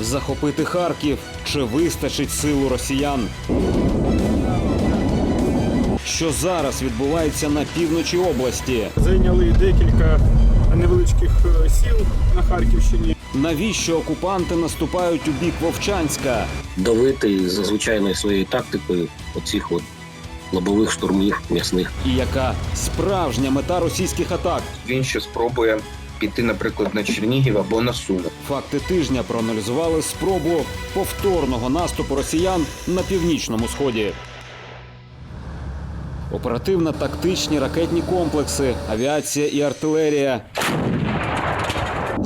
захопити Харків. Чи вистачить силу росіян? Що зараз відбувається на півночі області? Зайняли декілька невеличких е, сіл на Харківщині. Навіщо окупанти наступають у бік Вовчанська? давити за звичайною своєю тактикою оцих от лобових штурмів м'ясних. І яка справжня мета російських атак? Він ще спробує піти, наприклад, на Чернігів або на Суми. Факти тижня проаналізували спробу повторного наступу росіян на північному сході. Оперативно-тактичні ракетні комплекси, авіація і артилерія.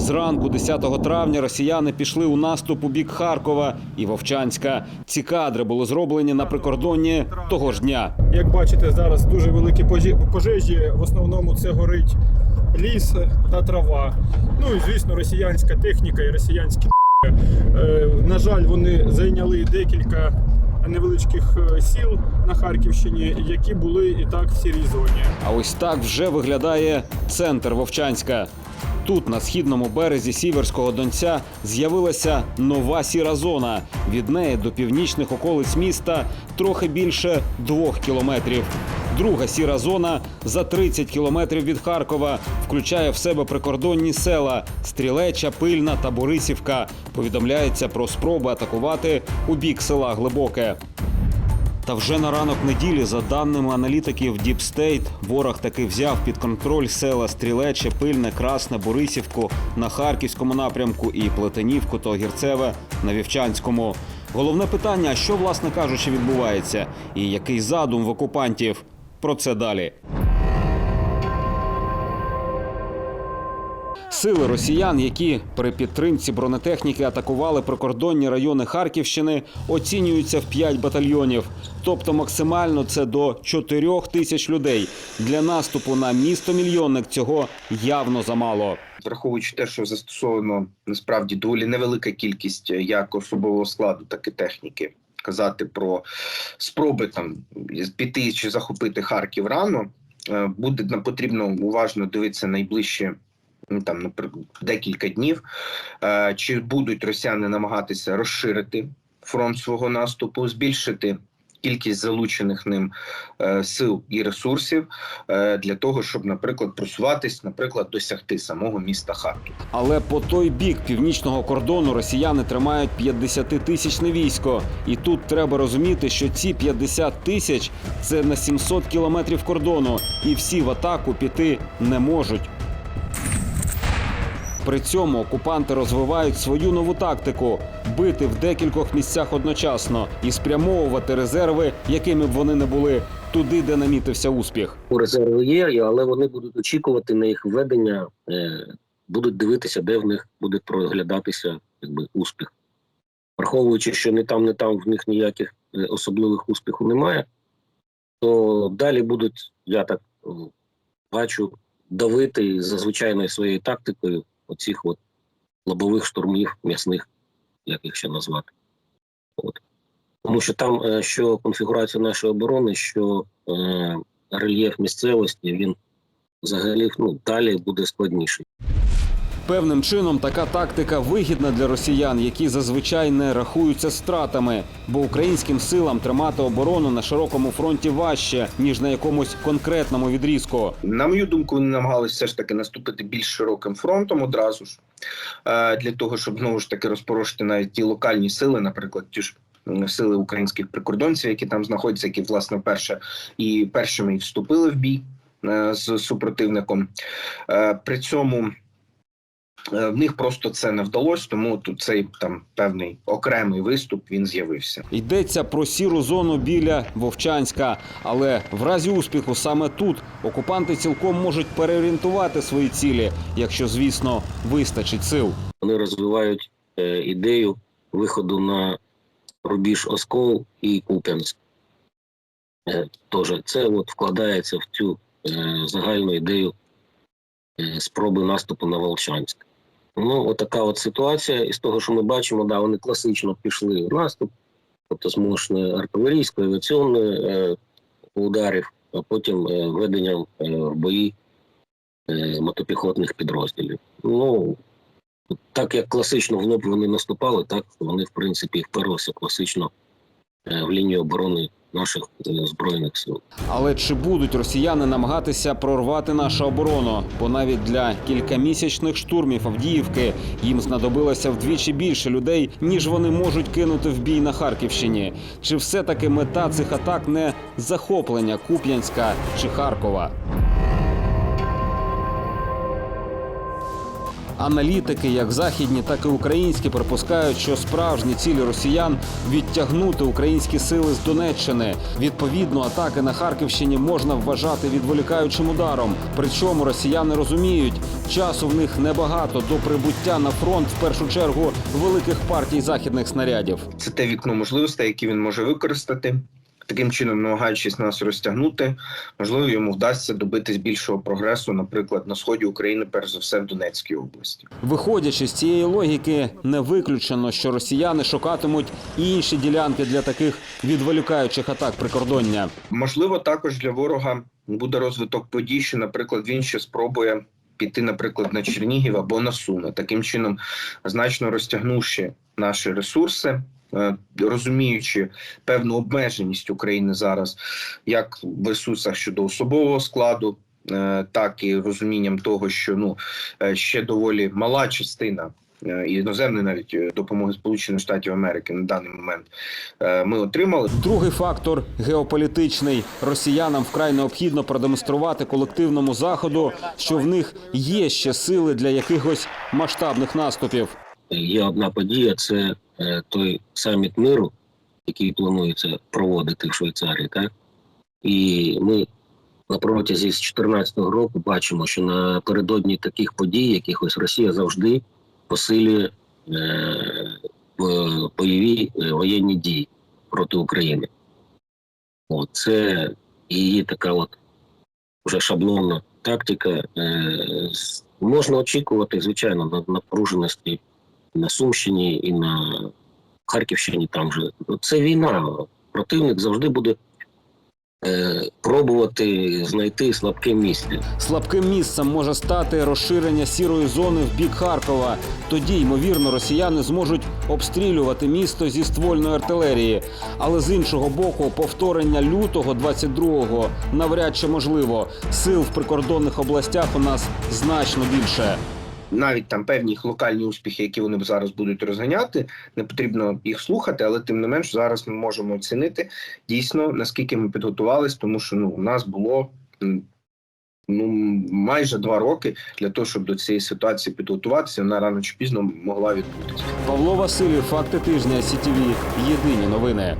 Зранку 10 травня росіяни пішли у наступ у бік Харкова і Вовчанська. Ці кадри були зроблені на прикордонні того ж дня. Як бачите, зараз дуже великі пожежі. В основному це горить ліс та трава. Ну і звісно, росіянська техніка і росіянські Е, На жаль, вони зайняли декілька невеличких е, сіл на Харківщині, які були і так в сірій зоні. А ось так вже виглядає центр Вовчанська. Тут, на східному березі Сіверського Донця, з'явилася нова сіра зона. Від неї до північних околиць міста трохи більше двох кілометрів. Друга сіра зона за 30 кілометрів від Харкова включає в себе прикордонні села Стрілеча, Пильна та Борисівка. Повідомляється про спроби атакувати у бік села Глибоке. Та вже на ранок неділі, за даними аналітиків State, ворог таки взяв під контроль села Стрілече, Пильне, Красне, Борисівку на Харківському напрямку і Плетенівку та Огірцеве на Вівчанському. Головне питання: що, власне кажучи, відбувається, і який задум в окупантів? Про це далі. Сили росіян, які при підтримці бронетехніки атакували прикордонні райони Харківщини, оцінюються в 5 батальйонів. Тобто максимально це до 4 тисяч людей. Для наступу на місто мільйонник цього явно замало. Враховуючи те, що застосовано насправді доволі невелика кількість е, як особового складу, так і техніки. Казати про спроби там піти чи захопити Харків рано, е, буде нам потрібно уважно дивитися найближчі ну, там, наприклад, декілька днів. Е, Чи будуть росіяни намагатися розширити фронт свого наступу, збільшити кількість залучених ним е, сил і ресурсів е, для того, щоб, наприклад, просуватись, наприклад, досягти самого міста Харків. Але по той бік північного кордону росіяни тримають 50-тисячне військо. І тут треба розуміти, що ці 50 тисяч це на 700 кілометрів кордону, і всі в атаку піти не можуть. При цьому окупанти розвивають свою нову тактику бити в декількох місцях одночасно і спрямовувати резерви, якими б вони не були, туди, де намітився успіх. У резерви є, але вони будуть очікувати на їх введення, е, будуть дивитися, де в них буде проглядатися якби, успіх. Враховуючи, що не там, не там в них ніяких е, особливих успіхів немає, то далі будуть, я так е, бачу, давити за своєю тактикою оцих от лобових штурмів м'ясних, як їх ще назвати. От. Тому що там, е, що конфігурація нашої оборони, що е, рельєф місцевості, він взагалі ну, далі буде складніший. Певним чином така тактика вигідна для росіян, які зазвичай не рахуються стратами, бо українським силам тримати оборону на широкому фронті важче ніж на якомусь конкретному відрізку. На мою думку, вони намагалися все ж таки наступити більш широким фронтом одразу ж е, для того, щоб знову ж таки розпорошити навіть ті локальні сили, наприклад, ті ж сили українських прикордонців, які там знаходяться, які власне перше і першими і вступили в бій е, з супротивником. Е, При цьому. Е, В них просто це не вдалося, тому тут цей там певний окремий виступ він з'явився. Йдеться про сіру зону біля Вовчанська, але в разі успіху саме тут окупанти цілком можуть переорієнтувати свої цілі, якщо, звісно, вистачить сил. Вони розвивають е, ідею виходу на рубіж Оскол і Куп'янськ. Е, Тож це от вкладається в цю е, загальну ідею спроби наступу на Волчанськ. Ну, отака от ситуація. І з того, що ми бачимо, да, вони класично пішли в наступ, тобто з мощної артилерійської, авіаційної е, ударів, а потім е, введенням е, в бої е, мотопіхотних підрозділів. Ну, Так як класично в лоб вони наступали, так вони в принципі вперлися класично е, в лінію оборони наших збройних сил. Але чи будуть росіяни намагатися прорвати нашу оборону? Бо навіть для кількамісячних штурмів Авдіївки їм знадобилося вдвічі більше людей, ніж вони можуть кинути в бій на Харківщині. Чи все-таки мета цих атак не захоплення Куп'янська чи Харкова? Аналітики, як західні, так і українські, припускають, що справжні цілі росіян відтягнути українські сили з Донеччини. Відповідно, атаки на Харківщині можна вважати відволікаючим ударом. Причому росіяни розуміють, часу в них небагато до прибуття на фронт в першу чергу великих партій західних снарядів. Це те вікно можливостей, які він може використати. Таким чином, намагаючись нас розтягнути, можливо, йому вдасться добитись більшого прогресу, наприклад, на сході України, перш за все в Донецькій області. Виходячи з цієї логіки, не виключено, що росіяни шукатимуть і інші ділянки для таких відволікаючих атак прикордоння. Можливо, також для ворога буде розвиток подій, що, наприклад, він ще спробує піти, наприклад, на Чернігів або на Суми, таким чином значно розтягнувши наші ресурси. Е, Розуміючи певну обмеженість України зараз, як в ресурсах щодо особового складу, е, так і розумінням того, що ну е, ще доволі мала частина іноземної навіть допомоги Сполучених Штатів Америки на даний момент ми отримали. Другий фактор геополітичний. Росіянам вкрай необхідно продемонструвати колективному заходу, що в них є ще сили для якихось масштабних наступів. Є одна подія: це той саміт миру, який планується проводити в Швейцарії, так і ми на протязі з 2014 року бачимо, що напередодні таких подій, якихось Росія завжди посилює е, бойові е, воєнні дії проти України. Це її така от вже шаблонна тактика. Е, можна очікувати, звичайно, на напруженості на Сумщині і на Харківщині. Там же це війна. Противник завжди буде е, пробувати знайти слабке місце. Слабким місцем може стати розширення сірої зони в бік Харкова. Тоді, ймовірно, росіяни зможуть обстрілювати місто зі ствольної артилерії. Але з іншого боку, повторення лютого 22-го навряд чи можливо. Сил в прикордонних областях у нас значно більше. Навіть там певні їх локальні успіхи, які вони зараз будуть розганяти, не потрібно їх слухати, але тим не менш зараз ми можемо оцінити дійсно наскільки ми підготувались, тому що ну у нас було ну майже два роки для того, щоб до цієї ситуації підготуватися. Вона рано чи пізно могла відбутися. Павло Васильєв, факти тижня СІТВ. Єдині новини.